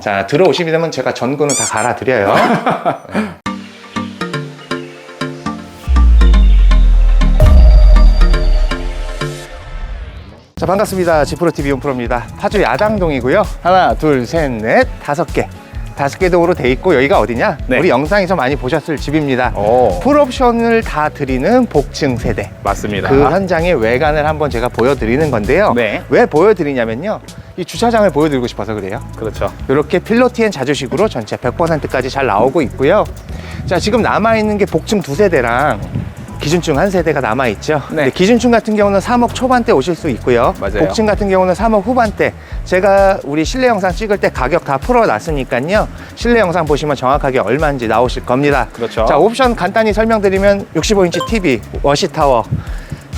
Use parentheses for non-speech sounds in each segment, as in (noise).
자, 들어오시게 되면 제가 전구는 다 갈아드려요. 자, 반갑습니다. 지프로TV 용프로입니다. 파주 야당동이고요. 하나, 둘, 셋, 넷, 다섯 개. 다섯 개 동으로 돼 있고 여기가 어디냐? 네. 우리 영상에서 많이 보셨을 집입니다. 오, 풀옵션을 다 드리는 복층 세대. 맞습니다. 그 현장의 외관을 한번 제가 보여드리는 건데요. 네. 왜 보여드리냐면요. 이 주차장을 보여드리고 싶어서 그래요. 그렇죠. 이렇게 필로티엔 자주식으로 전체 100%까지 잘 나오고 있고요. 자, 지금 남아있는 게 복층 두 세대랑 기준층 한 세대가 남아있죠. 네. 근데 기준층 같은 경우는 3억 초반대 오실 수 있고요. 맞아요. 복층 같은 경우는 3억 후반대. 제가 우리 실내 영상 찍을 때 가격 다 풀어놨으니까요. 실내 영상 보시면 정확하게 얼마인지 나오실 겁니다. 그렇죠. 자, 옵션 간단히 설명드리면 65인치 TV, 워시타워,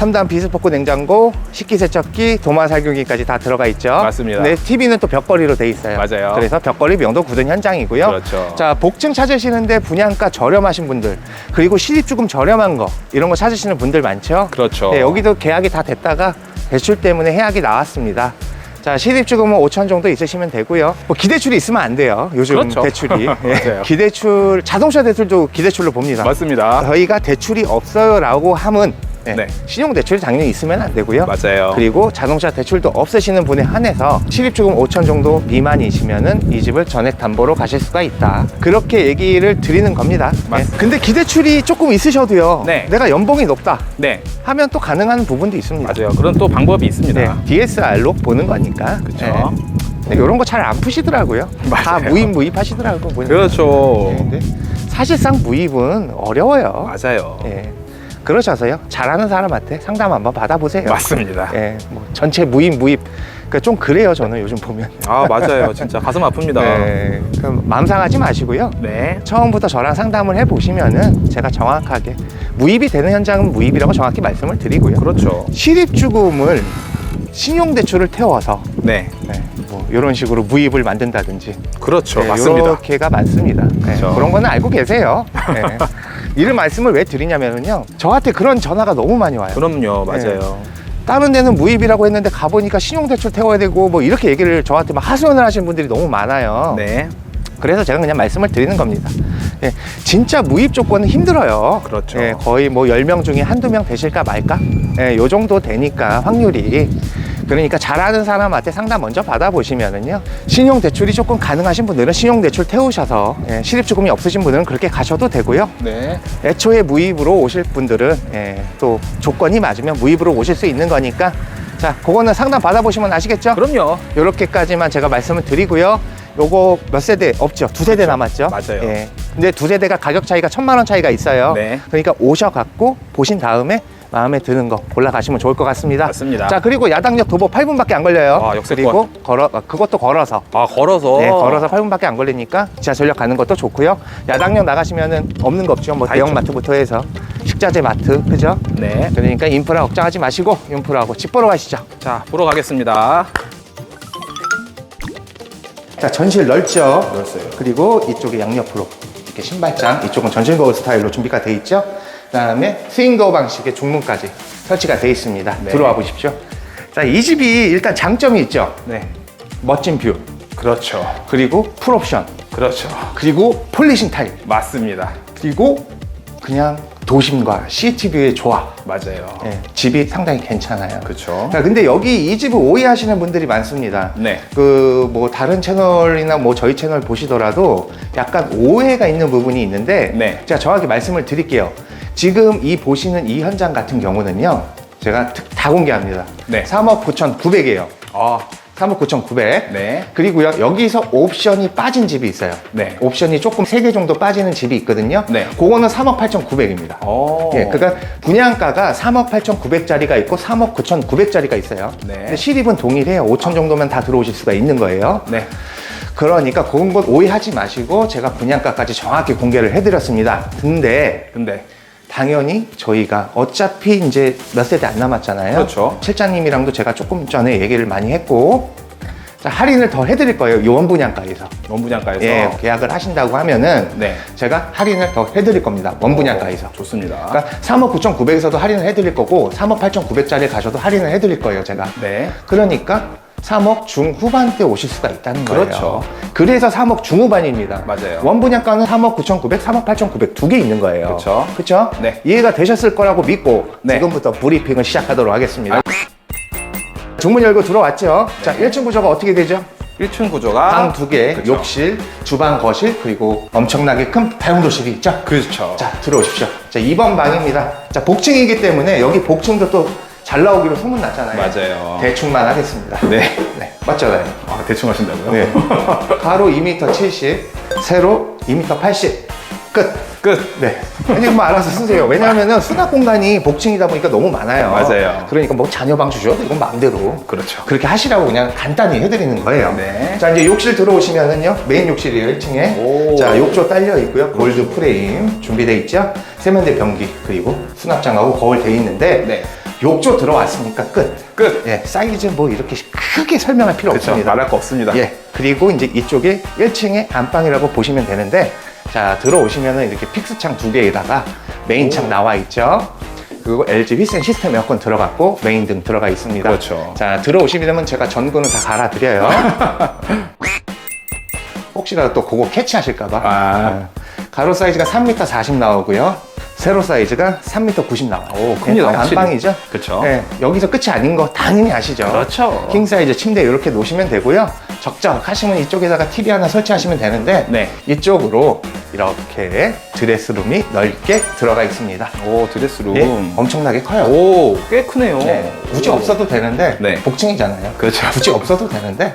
3단 비스포크 냉장고, 식기세척기, 도마살균기까지 다 들어가 있죠. 맞습니다. 네, TV는 또 벽걸이로 돼 있어요. 맞아요. 그래서 벽걸이 명도 굳은 현장이고요. 그렇죠. 자, 복층 찾으시는데 분양가 저렴하신 분들, 그리고 실입주금 저렴한 거, 이런 거 찾으시는 분들 많죠? 그렇죠. 네, 여기도 계약이 다 됐다가 대출 때문에 해약이 나왔습니다. 자, 실입주금은 5천 정도 있으시면 되고요. 뭐 기대출이 있으면 안 돼요. 요즘 그렇죠. 대출이. (laughs) 예, 맞아요. 기대출, 자동차 대출도 기대출로 봅니다. 맞습니다. 저희가 대출이 없어요라고 함은 예, 네. 신용 대출이 당연히 있으면 안 되고요. 맞아요. 그리고 자동차 대출도 없으시는 분에 한해서 실입주금 5천 정도 미만이시면은 이 집을 전액 담보로 가실 수가 있다. 그렇게 얘기를 드리는 겁니다. 맞습니다. 예. 근데 기대출이 조금 있으셔도요. 네. 내가 연봉이 높다 네, 하면 또 가능한 부분도 있습니다. 맞아요. 그런 또 방법이 있습니다. 네, DSR로 보는 거니까. 그쵸. 이런 거 잘 안 푸시더라고요. (laughs) 다 맞아요. 무입 무입 하시더라고. 보니까. 그렇죠. 네, 근데 사실상 무입은 어려워요. 맞아요. 예. 그러셔서요. 잘하는 사람한테 상담 한번 받아보세요. 맞습니다. 예. 뭐 전체 무입 무입. 그러니까 좀 그래요. 저는 요즘 보면. 아, 맞아요. 진짜 가슴 아픕니다. 네. 그럼 마음 상하지 마시고요. 네. 처음부터 저랑 상담을 해 보시면은 제가 정확하게 무입이 되는 현장은 무입이라고 정확히 말씀을 드리고요. 그렇죠. 실입주금을 신용대출을 태워서 네. 네, 뭐 이런 식으로 무입을 만든다든지 그렇죠. 네, 맞습니다. 이렇게가 많습니다. 네, 그렇죠. 그런 거는 알고 계세요. 네. (laughs) 이런 말씀을 왜 드리냐면요. 저한테 그런 전화가 너무 많이 와요. 그럼요. 맞아요. 다른 데는 무입이라고 했는데 가보니까 신용대출 태워야 되고 뭐 이렇게 얘기를 저한테 막 하소연을 하시는 분들이 너무 많아요. 네. 그래서 제가 그냥 말씀을 드리는 겁니다. 예, 진짜 무입 조건은 힘들어요. 그렇죠. 예, 거의 뭐 10명 중에 한두 명 되실까 말까? 예, 요 정도 되니까 확률이. 그러니까 잘하는 사람한테 상담 먼저 받아보시면은요. 신용대출이 조금 가능하신 분들은 신용대출 태우셔서 예, 실입주금이 없으신 분들은 그렇게 가셔도 되고요. 네. 애초에 무입으로 오실 분들은 예, 또 조건이 맞으면 무입으로 오실 수 있는 거니까 자, 그거는 상담 받아보시면 아시겠죠? 그럼요. 요렇게까지만 제가 말씀을 드리고요. 요거 몇 세대 없죠? 두 세대 남았죠? 맞아요. 예. 근데 두 세대가 가격 차이가 천만 원 차이가 있어요. 네. 그러니까 오셔갖고 보신 다음에 마음에 드는 거 골라가시면 좋을 것 같습니다. 맞습니다. 자, 그리고 야당역 도보 8분밖에 안 걸려요. 아, 역세권. 그리고 걸어, 아, 그것도 걸어서. 아, 걸어서. 네, 걸어서 8분밖에 안 걸리니까 지하철역 가는 것도 좋고요. 야당역 나가시면은 없는 거 없죠. 뭐 다 대형 있죠. 마트부터 해서 식자재 마트, 그죠? 네. 그러니까 인프라 걱정하지 마시고 인프라하고 집 보러 가시죠. 자, 보러 가겠습니다. 자, 전실 넓죠? 넓어요. 그리고 이쪽에 양옆으로 이렇게 신발장, 이쪽은 전실 거울 스타일로 준비가 돼 있죠? 그 다음에 스윙도어 방식의 중문까지 설치가 돼 있습니다. 네. 들어와 보십시오. 자, 이 집이 일단 장점이 있죠? 네. 멋진 뷰, 그렇죠. 그리고 풀옵션, 그렇죠. 그리고 폴리싱 타일, 맞습니다. 그리고 그냥 도심과 시티뷰의 조화. 맞아요. 예, 집이 상당히 괜찮아요. 그렇죠. 자, 근데 여기 이 집을 오해하시는 분들이 많습니다. 네. 그 뭐 다른 채널이나 뭐 저희 채널 보시더라도 약간 오해가 있는 부분이 있는데 네. 제가 정확히 말씀을 드릴게요. 지금 이 보시는 이 현장 같은 경우는요. 제가 특- 다 공개합니다. 네. 3억 9,900이에요. 아, 3억 9,900. 네. 그리고요. 여기서 옵션이 빠진 집이 있어요. 네. 옵션이 조금 세개 정도 빠지는 집이 있거든요. 네. 그거는 3억 8,900입니다. 어. 예, 그러니까 분양가가 3억 8,900짜리가 있고 3억 9,900짜리가 있어요. 네. 근데 실입은 동일해요. 5천 정도면 다 들어오실 수가 있는 거예요. 네. 그러니까 그런 것 오해하지 마시고 제가 분양가까지 정확히 공개를 해드렸습니다. 근데 근데 당연히 저희가 어차피 이제 몇 세대 안 남았잖아요. 그렇죠. 실장님이랑도 제가 조금 전에 얘기를 많이 했고 자, 할인을 더 해드릴 거예요. 요원 분양가에서. 원분양가에서 예, 계약을 하신다고 하면은 네. 제가 할인을 더 해드릴 겁니다. 원 분양가에서. 좋습니다. 그러니까 3억 9,900에서도 할인을 해드릴 거고 3억 8,900짜리 가셔도 할인을 해드릴 거예요, 제가. 네. 그러니까 3억 중후반대 오실 수가 있다는 거예요. 그렇죠. 그래서 3억 중후반입니다. 맞아요. 원분양가는 3억 9,900, 3억 8,900 두 개 있는 거예요. 그렇죠. 그렇죠? 네. 이해가 되셨을 거라고 믿고 네. 지금부터 브리핑을 시작하도록 하겠습니다. 중문 열고 들어왔죠. 자, 1층 구조가 어떻게 되죠? 1층 구조가 방 두 개, 그쵸. 욕실, 주방, 거실, 그리고 엄청나게 큰 다용도실이 있죠. 그렇죠. 자, 들어오십시오. 자, 2번 방입니다. 자, 복층이기 때문에 여기 복층도 또 잘 나오기로 소문났잖아요. 맞아요. 대충만 하겠습니다. 네. 네, 맞잖아요. 아, 대충 하신다고요? 네. 가로 2m 70, 세로 2m 80. 끝. 끝. 네. 아니, 뭐 알아서 쓰세요. 왜냐하면 수납 공간이 복층이다 보니까 너무 많아요. 맞아요. 그러니까 뭐 자녀방 주셔도 이건 마음대로. 그렇죠. 그렇게 하시라고 그냥 간단히 해드리는 거예요. 네. 자, 이제 욕실 들어오시면은요, 메인 욕실이에요, 1층에. 오. 자, 욕조 딸려 있고요. 골드 프레임 준비되어 있죠. 세면대 변기, 그리고 수납장하고 거울 돼 있는데, 네. 욕조 들어왔으니까 끝. 끝. 예, 사이즈 뭐 이렇게 크게 설명할 필요 그렇죠. 없습니다. 말할 거 없습니다. 예, 그리고 이제 이쪽에 1층에 안방이라고 보시면 되는데, 자, 들어오시면은 이렇게 픽스창 두 개에다가 메인창 나와 있죠. 그리고 LG 휘센 시스템 에어컨 들어갔고 메인 등 들어가 있습니다. 그렇죠. 자, 들어오시면 제가 전구는 다 갈아 드려요. (laughs) 혹시라도 또 그거 캐치하실까봐. 아. 가로 사이즈가 3m 40 나오고요. 세로 사이즈가 3m 90 나와요. 오, 큽니다, 네. 안방이죠? 그쵸. 네, 여기서 끝이 아닌 거 당연히 아시죠? 그렇죠. 킹 사이즈 침대 이렇게 놓으시면 되고요. 적적 하시면 이쪽에다가 TV 하나 설치하시면 되는데 네. 이쪽으로 이렇게 드레스룸이 넓게 들어가 있습니다. 오, 드레스룸. 예, 엄청나게 커요. 오, 꽤 크네요. 네, 굳이 오. 없어도 되는데 네. 복층이잖아요. 그렇죠. 굳이 없어도 되는데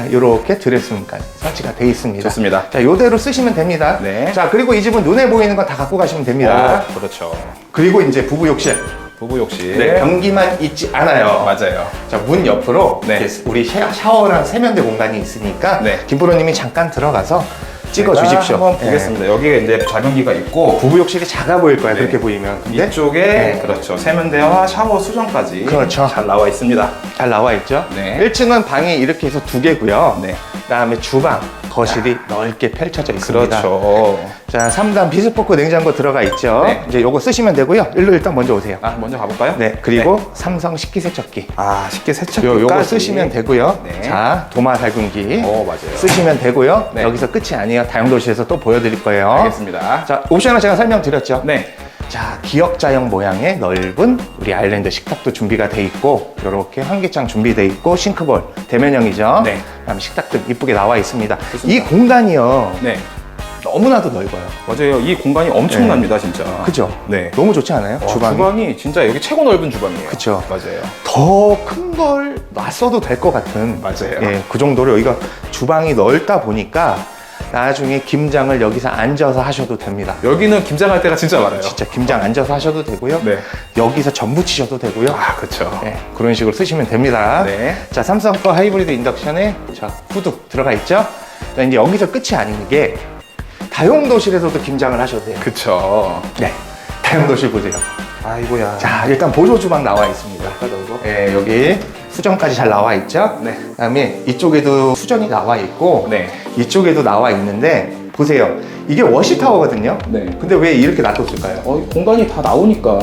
자, 이렇게 드레스룸까지 설치가 돼 있습니다. 좋습니다. 자, 요대로 쓰시면 됩니다. 네. 자, 그리고 이 집은 눈에 보이는 거다 갖고 가시면 됩니다. 어, 그렇죠. 그리고 이제 부부 욕실. 부부 욕실. 네, 변기만 있지 않아요. 맞아요. 자, 문 옆으로 네. 우리 샤- 샤워랑 세면대 공간이 있으니까 네. 김프로님이 잠깐 들어가서 찍어 주십시오. 한번 보겠습니다. 여기에 이제 좌변기가 있고 부부 욕실이 작아 보일 거야 네. 그렇게 보이면. 근데 이쪽에 네. 그렇죠. 세면대와 샤워 수전까지 그렇죠. 잘 나와 있습니다. 잘 나와 있죠. 네. 1층은 방이 이렇게 해서 두 개고요. 네. 그다음에 주방, 거실이 넓게 펼쳐져 있습니다. 그렇죠. 자, 3단 비스포크 냉장고 들어가 있죠. 네. 이제 요거 쓰시면 되고요. 일로 일단 먼저 오세요. 아, 먼저 가볼까요? 네, 그리고 삼성 식기세척기. 아, 쉽게 세척. 요, 요거 쓰시면 되고요. 네. 자, 도마 살균기. 오, 맞아요. 쓰시면 되고요. 네. 여기서 끝이 아니에요. 다용도실에서 또 보여드릴 거예요. 알겠습니다. 자, 옵션을 제가 설명드렸죠. 네. 자, 기역자형 모양의 넓은 우리 아일랜드 식탁도 준비가 돼 있고, 이렇게 환기창 준비돼 있고, 싱크볼 대면형이죠. 네. 그다음에 식탁도 이쁘게 나와 있습니다. 좋습니다. 이 공간이요. 네. 너무나도 넓어요. 맞아요. 이 공간이 엄청납니다, 진짜. 그죠? 네. 너무 좋지 않아요? 와, 주방이. 주방이 진짜 여기 최고 넓은 주방이에요. 그쵸. 맞아요. 더 큰 걸 놨어도 될 것 같은. 맞아요. 예, 그 정도로 여기가 주방이 넓다 보니까 나중에 김장을 여기서 앉아서 하셔도 됩니다. 여기는 김장할 때가 진짜 많아요. 진짜 김장 앉아서 하셔도 되고요. 네. 여기서 전 부 치셔도 되고요. 아, 그렇죠. 네, 그런 식으로 쓰시면 됩니다. 네. 자, 삼성 거 하이브리드 인덕션에 자, 후드 들어가 있죠? 자, 이제 여기서 끝이 아닌 게 다용도실에서도 김장을 하셔도 돼요. 그쵸. 네. 다용도실 보세요. 아이고야. 자, 일단 보조 주방 나와 있습니다. 네, 여기 수전까지 잘 나와 있죠? 네. 그다음에 이쪽에도 수전이 나와 있고 네. 이쪽에도 나와 있는데 보세요. 이게 워시 타워거든요. 네. 근데 왜 이렇게 놔뒀을까요? 어, 공간이 다 나오니까.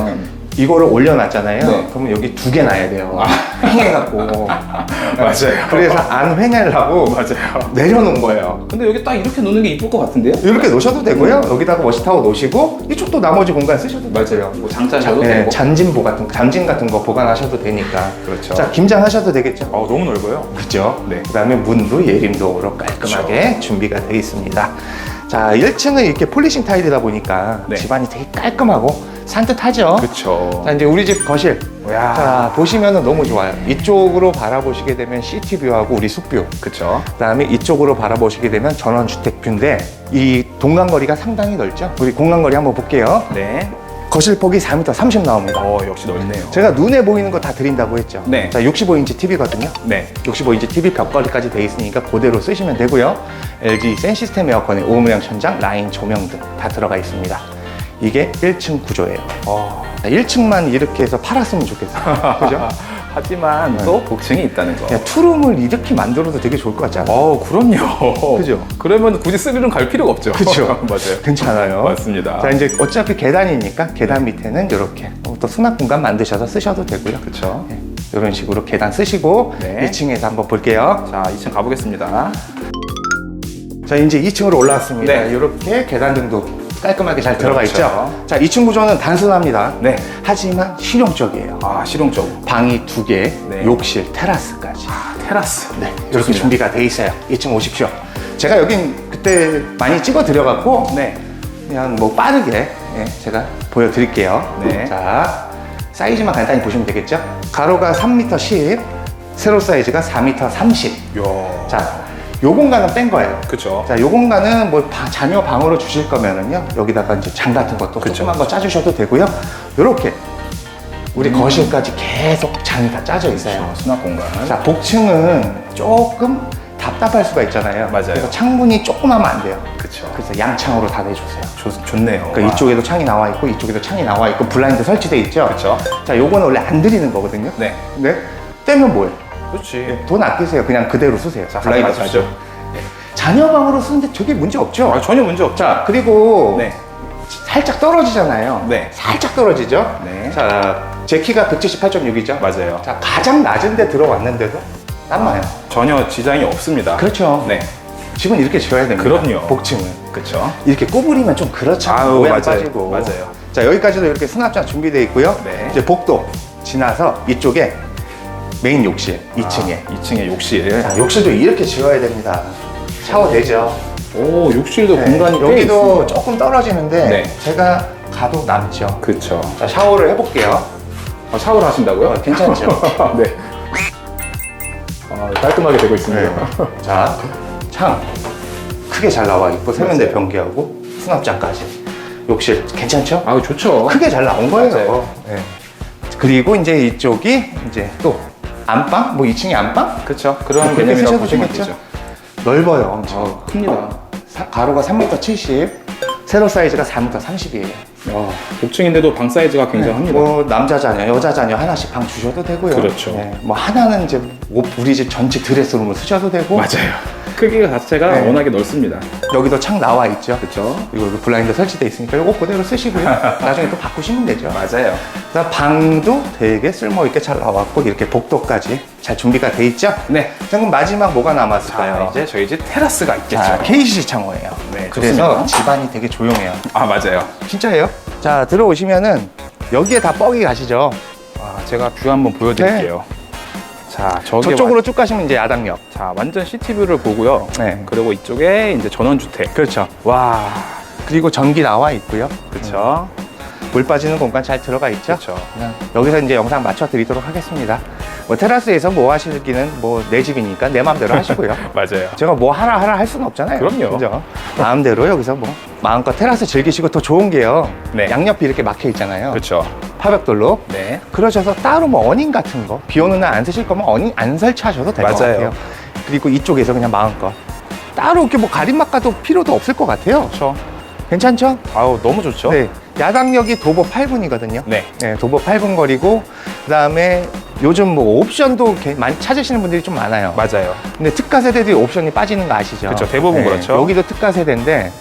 이거를 올려놨잖아요. 네. 아. 그러면 여기 두 개 놔야 돼요. 횡해갖고. (laughs) 맞아요. 그래서 안 횡하려고 맞아요. 내려놓은 거예요. 근데 여기 딱 이렇게 놓는 게 이쁠 것 같은데요? 이렇게 놓으셔도 되고요. 여기다가 워시 타워 놓으시고 이쪽도 나머지 공간 쓰셔도 돼요. 뭐 장자 자, 셔도 네, 되고. 잔진보 같은 잔진 같은 거 보관하셔도 되니까. 그렇죠. 자, 김장하셔도 되겠죠. 어, 너무 넓어요. 그죠? 네. 그다음에 문도 예림도어로 깔끔하게 준비가 되어 있습니다. 자, 1층은 이렇게 폴리싱 타일이다 보니까 네. 집안이 되게 깔끔하고 산뜻하죠. 그쵸. 자, 이제 우리 집 거실. 야. 자, 보시면은 너무 좋아요. 이쪽으로 바라보시게 되면 시티뷰하고 우리 숲뷰. 그쵸. 그다음에 이쪽으로 바라보시게 되면 전원주택뷰인데 이 동간거리가 상당히 넓죠. 우리 공간거리 한번 볼게요. 네. 거실 폭이 4m 30 나옵니다. 어, 역시 넓네요. 제가 눈에 보이는 거 다 드린다고 했죠. 네. 자, 65인치 TV거든요. 네. 65인치 TV 벽걸이까지 돼 있으니까 그대로 쓰시면 되고요. LG 센 시스템 에어컨에 오음량 천장, 라인 조명 등 다 들어가 있습니다. 이게 1층 구조예요. 어. 1층만 이렇게 해서 팔았으면 좋겠어요. (laughs) 그죠? 하지만 또 복층이 있다는 거. 야, 투룸을 이렇게 만들어도 되게 좋을 것 같지 않아요? 어, 그럼요. 그죠? 그러면 굳이 쓰리룸 갈 필요가 없죠. 그죠? (laughs) 맞아요. 괜찮아요. 맞습니다. 자, 이제 어차피 계단이니까 계단 밑에는 이렇게 또 수납 공간 만드셔서 쓰셔도 되고요. 그쵸. 예. 이런 식으로 계단 쓰시고 네. 2층에서 한번 볼게요. 자, 2층 가보겠습니다. 자 이제 2층으로 올라왔습니다. 네. 이렇게 계단 등도 깔끔하게 잘 들어가 그렇죠. 있죠. 자 2층 구조는 단순합니다. 네. 하지만 실용적이에요. 아, 실용적. 방이 두 개, 네. 욕실, 테라스까지. 아, 테라스. 네, 이렇게 좋습니다. 준비가 돼 있어요. 2층 오십시오. 제가 여긴 그때 많이 찍어 드려갖고 네. 그냥 뭐 빠르게 예, 제가 보여드릴게요. 네. 자, 사이즈만 간단히 보시면 되겠죠? 가로가 3m 10, 세로 사이즈가 4m 30. 야. 자, 요 공간은 뺀 거예요. 그쵸. 자, 요 공간은 뭐 바- 자녀 방으로 주실 거면은요, 여기다가 이제 장 같은 것도 그쵸. 조그만 거 짜주셔도 되고요. 요렇게 우리 음. 거실까지 계속 장이 다 짜져 있어요. 어, 수납 공간. 자, 복층은 조금 답답할 수가 있잖아요. 맞아요. 그래서 창문이 조금 하면 안 돼요. 그쵸. 그래서 양창으로 다 내주세요. 좋, 좋네요. 그러니까 와. 이쪽에도 창이 나와 있고 이쪽에도 창이 나와 있고 블라인드 설치돼 있죠. 그쵸. 자, 요거는 원래 안 드리는 거거든요. 네. 네. 떼면 뭐예요? 그렇지. 돈 아끼세요. 그냥 그대로 쓰세요. 자, 블라인드. 가죠. 자녀 방으로 쓰는데 되게 문제 없죠. 아, 전혀 문제 없죠. 자, 그리고 네. 살짝 떨어지잖아요. 네. 살짝 떨어지죠. 네. 자, 제 키가 178.6이죠. 맞아요. 자, 가장 낮은 데 들어왔는데도 땀 나요. 전혀 지장이 없습니다. 그렇죠. 네. 집은 이렇게 지어야 됩니다. 그럼요. 복층은. 그쵸. 이렇게 꼬부리면 좀 그렇죠. 모양 맞아요. 빠지고. 맞아요. 자, 여기까지도 이렇게 수납장 준비되어 있고요. 네. 이제 복도 지나서 이쪽에 메인 욕실 2층에. 아, 2층에 욕실. 자, 욕실도 이렇게 지어야 됩니다. 샤워 되죠. 오, 욕실도 네, 공간이 꽤 여기도 있습니다. 조금 떨어지는데 네. 제가 가도 남죠. 그쵸. 자, 샤워를 해볼게요. 아, 샤워를 하신다고요? 어, 괜찮죠? (laughs) 네. 아, 깔끔하게 되고 있습니다. 네. 자, 창 크게 잘 나와 있고 세면대 변기하고 수납장까지. 욕실 괜찮죠? 아, 좋죠. 크게 잘 나온 거예요. 맞아요. 네. 그리고 이제 이쪽이 이제 또 안방? 뭐 2층이 안방? 그쵸. 그런 그렇게 개념이라고 쓰셔도 보시면 되겠죠? 되죠. 넓어요, 엄청. 아, 큽니다. 사- 가로가 3m 70, 세로 사이즈가 4m 30이에요. 와, 복층인데도 방 사이즈가 굉장합니다. 뭐 남자 자녀, 여자 자녀 하나씩 방 주셔도 되고요. 그렇죠. 네, 뭐 하나는 이제 옷 우리 집 전체 드레스룸을 쓰셔도 되고. 맞아요. 크기가 자체가 네. 워낙에 넓습니다. 여기도 창 나와 있죠. 그쵸. 그리고 여기 블라인드 설치돼 있으니까 이거 그대로 쓰시고요. (laughs) 나중에 또 바꾸시면 되죠. 맞아요. 그래서 방도 되게 쓸모 있게 잘 나왔고 이렇게 복도까지 잘 준비가 돼 있죠. 네. 자, 그럼 마지막 뭐가 자, 남았을까요? 이제 저희 집 테라스가 있겠죠. 자, KCC 창호예요. 네, 그래서 좋습니다. 집안이 되게 조용해요. 아, 맞아요. 진짜예요? 자, 들어오시면은 여기에 다 뻑이 가시죠. 아, 제가 뷰 한번 보여드릴게요. 자, 저쪽으로 쭉 가시면 이제 야당역. 자, 완전 시티뷰를 보고요. 네. 그리고 이쪽에 이제 전원주택. 그렇죠. 와, 그리고 전기 나와 있고요. 그쵸. 물 빠지는 공간 잘 들어가 있죠. 그냥 여기서 이제 영상 맞춰 드리도록 하겠습니다. 뭐 테라스에서 뭐 하시기는 뭐 내 집이니까 내 마음대로 하시고요. (laughs) 맞아요. 제가 뭐 하라 하라 할 수는 없잖아요. 그럼요. 그죠? 마음대로 여기서 뭐 마음껏 테라스 즐기시고 더 좋은 게요. 네. 양옆이 이렇게 막혀 있잖아요. 그쵸. 파벽돌로. 네. 그러셔서 따로 뭐 어닝 같은 거, 비 오는 날 안 쓰실 거면 어닝 안 설치하셔도 될 것 맞아요. 같아요. 그리고 이쪽에서 그냥 마음껏. 따로 이렇게 뭐 가림막가도 필요도 없을 것 같아요. 그쵸. 괜찮죠? 아우, 너무 좋죠. 네. 야당역이 도보 8분이거든요. 네. 네, 도보 8분 거리고, 그 다음에 요즘 뭐 옵션도 개- 많이 찾으시는 분들이 좀 많아요. 맞아요. 근데 특가 세대들이 옵션이 빠지는 거 아시죠? 그쵸, 대부분 그렇죠. 여기도 특가 세대인데,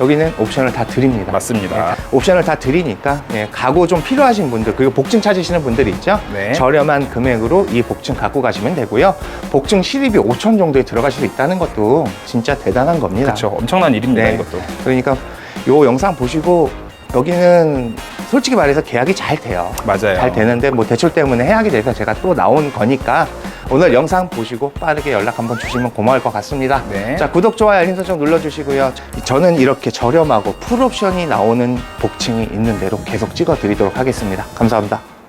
여기는 옵션을 다 드립니다. 맞습니다. 네, 옵션을 다 드리니까 예, 가구 좀 필요하신 분들 그리고 복층 찾으시는 분들 있죠 네. 저렴한 금액으로 이 복층 갖고 가시면 되고요 복층 실입이 5천 정도에 들어가실 수 있다는 것도 진짜 대단한 겁니다 그쵸. 엄청난 일입니다, 네. 이것도. 그러니까 요 영상 보시고 여기는 솔직히 말해서 계약이 잘 돼요 맞아요. 잘 되는데 뭐 대출 때문에 해약이 돼서 제가 또 나온 거니까 오늘 영상 보시고 빠르게 연락 한번 주시면 고마울 것 같습니다. 네. 자 구독 좋아요 알림 설정 눌러주시고요. 저는 이렇게 저렴하고 풀옵션이 나오는 복층이 있는 대로 계속 찍어 드리도록 하겠습니다. 감사합니다.